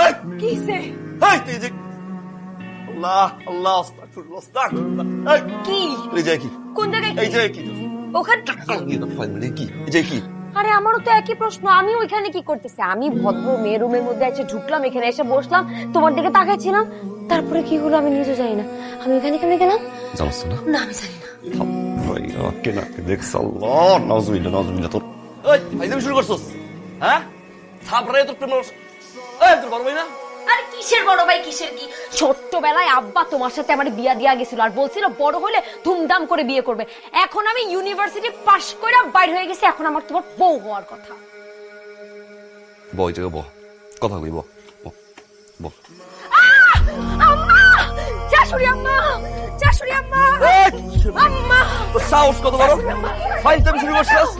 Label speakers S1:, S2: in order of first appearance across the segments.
S1: এই,
S2: কিসে
S1: এই, তুই যে আল্লাহ আল্লাহ আস্তাগফিরুল্লাহ, আস্তাগফিরুল্লাহ। এই,
S2: কি?
S1: এই যে কি?
S2: কোন জায়গায়
S1: এই যে কি?
S2: ওখানে
S1: এই যে কি? এই যে কি?
S2: আরে আমারও তো একই প্রশ্ন। আমি ওইখানে কি করতেছি? আমি ভদ্র মেয়ে রুমের মধ্যে এসে ঢুকলাম এখানে এসে বসলাম তোমার দিকে তাকাইছিলাম। তারপরে কি হলো আমি নিজে জানি না। আমি এখানে কেমনে গেলাম?
S1: জানাস না?
S2: না আমি জানি না।
S1: ভাই না দেখছ? আল্লাহ নাউজুবিল্লাহ নাউজুবিল্লাহ তোর এই শুরু করছস? হ্যাঁ? তোর প্রেম তোর বড় ভাই না?
S2: আরে কিসের বড় ভাই কিসের কি? ছোট্টবেলায় আব্বা তোমার সাথে আমার বিয়া দিয়া গেছিল আর বলছিল বড় হলে ধুমধাম করে বিয়ে করবে। এখন আমি ইউনিভার্সিটি পাশ করে বাইর হয়ে গেছি এখন আমার তোমার বউ হওয়ার কথা।
S1: বই জায়গা বহ কথা কই বহ বহ, বহ
S2: আম্মা! শাশুড়ি আম্মা! শাশুড়ি আম্মা! আম্মা!
S1: তোর সাহস কত বড়? ফাইল ফাইজলামি শুরু করছস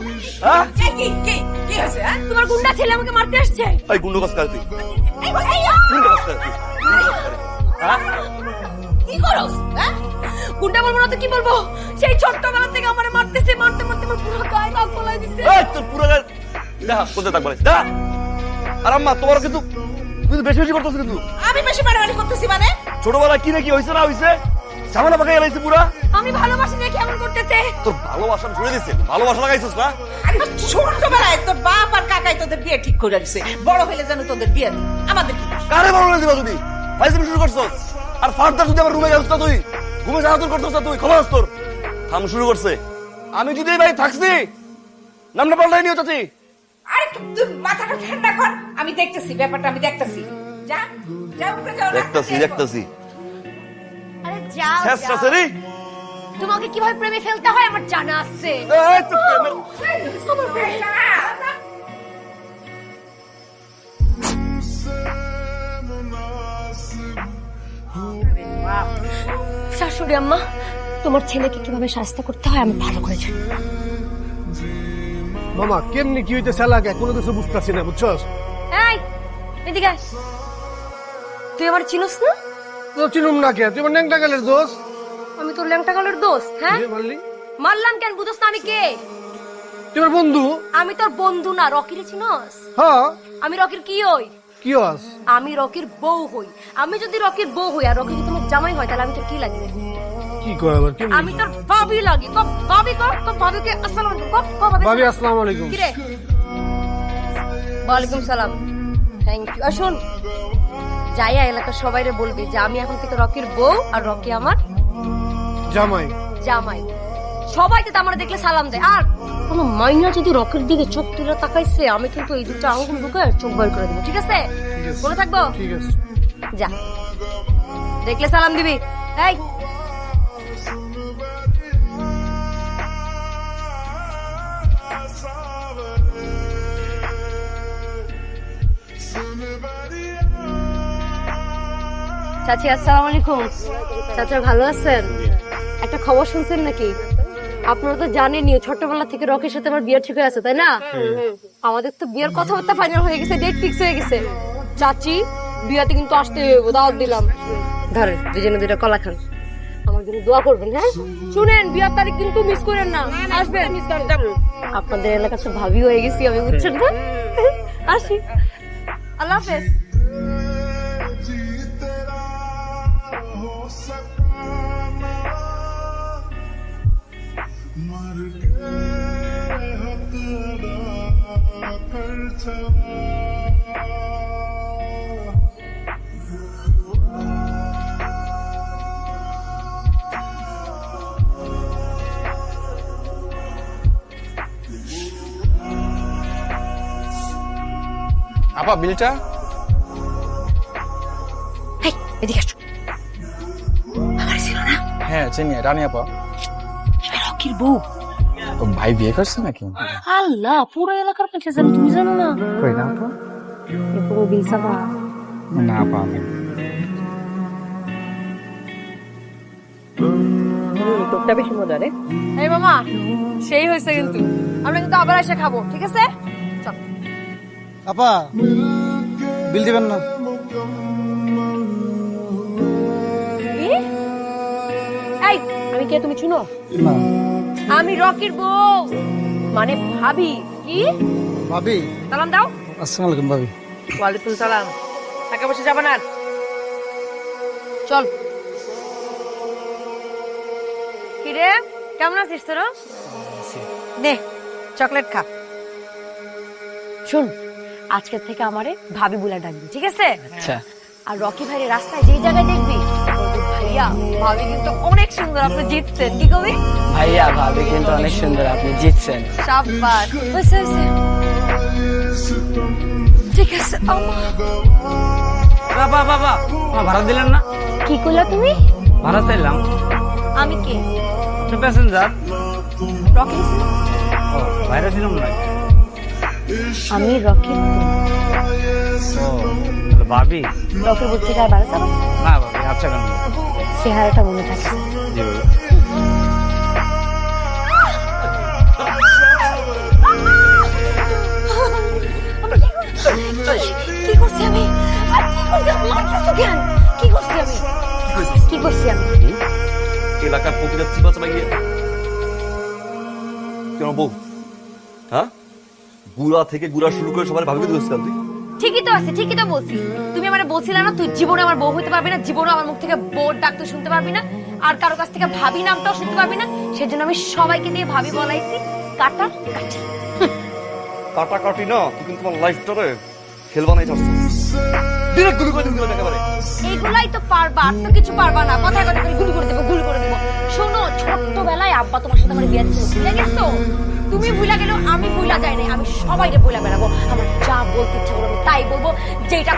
S1: হ্যাঁ?
S2: কি কি? কি কি হয়েছে হ্যাঁ? তোমার গুন্ডা ছেলে আমাকে মারতে আসছে?
S1: এই গুন্ডো কাজ গুন্ডো। হ্যাঁ?
S2: কি হ্যাঁ? গুন্ডা বলব না তো কি বলব? সেই ছোট্টবেলা থেকে আমার মারতেছে মারতে মারতে আমার পুরো গায়ে দাগ ফলাই দিছে।
S1: এই তোর পুরো গায়ে কোথায় থাকবে দেখা আর আম্মা তোমার কিন্তু তুমি তো বেশি বেশি করতেছ কিন্তু।
S3: আমি বেশি বাড়াবাড়ি করতেছি মানে?
S1: ছোটবেলা কি নাকি হয়েছে না হয়েছে ঝামেলা পাকাই গেলাইছে পুরা।
S2: আমি ভালোবাসি দেখে এমন করতেছে।
S1: তোর ভালোবাসা ছুড়ে দিচ্ছে ভালোবাসা লাগাইছিস না?
S3: তোদের বিয়ে ঠিক করে দিছে বড় হইলে যেন তোদের বিয়ে দিই আমাদের কি?
S1: কারে ভালো দিবা তুমি ফাইজলামি শুরু করছস আর ফার্দার যদি আমার রুমে যাস না তুই ঘুমে যাওয়া করছস না তুই খবর আছে তোর থাম শুরু করছে আমি যদি এই ভাই থাকছি নামটা পাল্টাই নিও চাচি
S3: আরে তুই মাথাটা ঠান্ডা কর আমি দেখতেছি ব্যাপারটা আমি দেখতেছি যা যা উপরে যাও
S1: দেখতাছি দেখতাছি
S2: আরে যাও
S1: শেষ। আছে রে
S2: তোমাকে কীভাবে প্রেমে ফেলতে হয় আমার জানা আছে
S1: এই তো প্রেমের
S2: শাশুড়ি আম্মা তোমার ছেলেকে কীভাবে করতে হয় আমি ভালো করে জানি।
S4: মামা কেমনি কি এলাকা কোনো কিছু বুঝতেছি না বুঝছস?
S2: এই এদিকে তুই আমার চিনস না?
S4: তো চিনুম না কে? তুই আমার ন্যাংটা গেলের দোষ
S2: আমি তোর ল্যাংটা কালের দোস্ত হ্যাঁ?
S4: মারলি?
S2: মারলাম কেন? বুঝোস না আমি কে?
S4: তুই আমার বন্ধু?
S2: আমি তোর বন্ধু না রকির চিনস?
S4: হ্যাঁ।
S2: আমি রকির কি হই?
S4: কি আস
S2: আমি রকির বউ হই। আমি যদি রকির বউ হই আর রকি যদি তোমার জামাই হয় তাহলে আমি তোর কি লাগি
S4: কি কয় আবার? কেমনি
S2: আমি তোর ভাবি লাগি। কব ভাবি কর কব ভাবিকে আসসালামু আলাইকুম কব কব ভাবি।
S4: আসসালামু আলাইকুম।
S2: কি রে ওয়ালাইকুম সালাম। থ্যাংক ইউ আর শোন যাইয়া এলাকার সবাইরে বলবি যে আমি এখন থেকে রকির বউ আর রকি আমার
S4: জামাই।
S2: জামাই। সবাই তো আমার দেখলে সালাম দেয়। আর কোনো মাইনা যদি রকের দিকে চোখ তুলে তাকাইছে আমি কিন্তু এই দুটো আঙ্গুল ঢুকে চোখ বের করে দেবো ঠিক আছে। মনে থাকব?
S4: ঠিক আছে।
S2: যা। দেখলে সালাম দিবি। এই। চাচি আসসালামু আলাইকুম। চাচা ভালো আছেন? একটা খবর শুনছেন নাকি? আপনারা তো জানেনই ছোটবেলা থেকে রকের সাথে আমার বিয়ে ঠিক হয়ে আছে তাই না? আমাদের তো বিয়ের কথাবার্তা ফাইনাল হয়ে গেছে ডেট ফিক্স হয়ে গেছে। চাচি বিয়াতে কিন্তু আসতে হইব দাওয়াত দিলাম। ধরেন দুজনে দুটো কলা খান। আমার জন্য দোয়া করবেন হ্যাঁ? শুনেন বিয়ার তারিখ কিন্তু মিস করেন না। আসবেন। আপনাদের এলাকা তো ভাবি হয়ে গেছি আমি বুঝছেন না? আসি। আল্লাহ হাফেজ।
S5: আপা বিলটা?
S2: এদিকে আসো। আমার ছিল না।
S5: হ্যাঁ চিনি রানী আপা।
S2: রকির বউ।
S5: তো ভাই বিয়ে করছে নাকি?
S2: আল্লাহ পুরো এলাকার কাছে জানো তুমি জানো না।
S5: কই না আপা?
S2: এ পুরো
S5: না আপা আমি
S2: তোরটা বেশি মজা রে। এই মামা সেই হয়েছে কিন্তু। আমরা কিন্তু আবার এসে খাব ঠিক আছে? চল।
S6: আপা বিল দিবেন না।
S2: এই আমি কে তুমি শুনো
S6: না।
S2: আমি রকির বউ। মানে ভাবি। কি?
S6: ভাবি?
S2: সালাম দাও।
S6: আসসালামু আলাইকুম ভাবি।
S2: ওয়ালাইকুম সালাম। টাকা
S7: টাকা পয়সা যাবে না।
S2: চল। কিরে কেমন আছিস তোরা?
S3: নে চকলেট খা।
S2: শুন আজকে থেকে আমারে ভাবি বলে ডাকবি ঠিক আছে?
S7: আচ্ছা।
S2: আর রকি ভাইয়ের রাস্তায় যেই জায়গায় দেখবি বলবি, ভাইয়া ভাবি কিন্তু অনেক সুন্দর আপনি জিতছেন কি কবি?
S7: ভাইয়া ভাবি কিন্তু অনেক সুন্দর আপনি জিতছেন।
S2: সাব্বাস। ঠিক আছে
S7: বাবা বাবা আমার ভাড়া দিলেন না?
S2: কি করলা তুমি?
S7: ভাড়া চাইলাম।
S2: আমি কে?
S7: Passenger
S2: Rocky?
S7: ও বাইরে ছিলাম না।
S2: আমি রকি
S7: ভাবি?
S2: বুক থেকে আর বাড়া যাব
S7: না ভাবি আচ্ছা কেন?
S2: চেহারাটা মনে থাকে।
S7: জি
S2: কি করছি? আমি? আর কি করছি? আমি মারতেছো কেন? কি করছি আমি? কি করছি আমি?
S1: এলাকার প্রতিটা চাপা গিয়ে কেন বউ? হ্যাঁ? গুড়া থেকে গুড়া শুরু করে সবার ভাবিকে দিয়েছিলাম তুই?
S2: ঠিকই তো আছে ঠিকই তো বলছি। তুমি আমার বলছিলে না তুই জীবনে আমার বউ হতে পারবি না জীবনে আমার মুখ থেকে বোর ডাক তুই শুনতে পারবি না আর কারও কাছ থেকে ভাবি নামটাও শুনতে পারবি না সেজন্য আমি সবাইকে দিয়ে ভাবি বলাইছি কাটা কাটি।
S1: কাটা কাটি না তুই কিন্তু তোমার লাইফটারে খেল বানাই চাচ্ছিস ডিরেক্ট গুলি করে দিবি একেবারে
S2: এইগুলাই তো পারবা আর তো কিছু পারবা না কথায় কথা করে গুলি করে দেবো গুলি করে দেবো। শোনো ছোট্টবেলায় আব্বা তোমার সাথে আমার বিয়ে ছিল ভুলে গেছো আমি সবাইকে বলে বেড়াবো। আমার যা বলতে ইচ্ছা করব আমি তাই বলব যেটা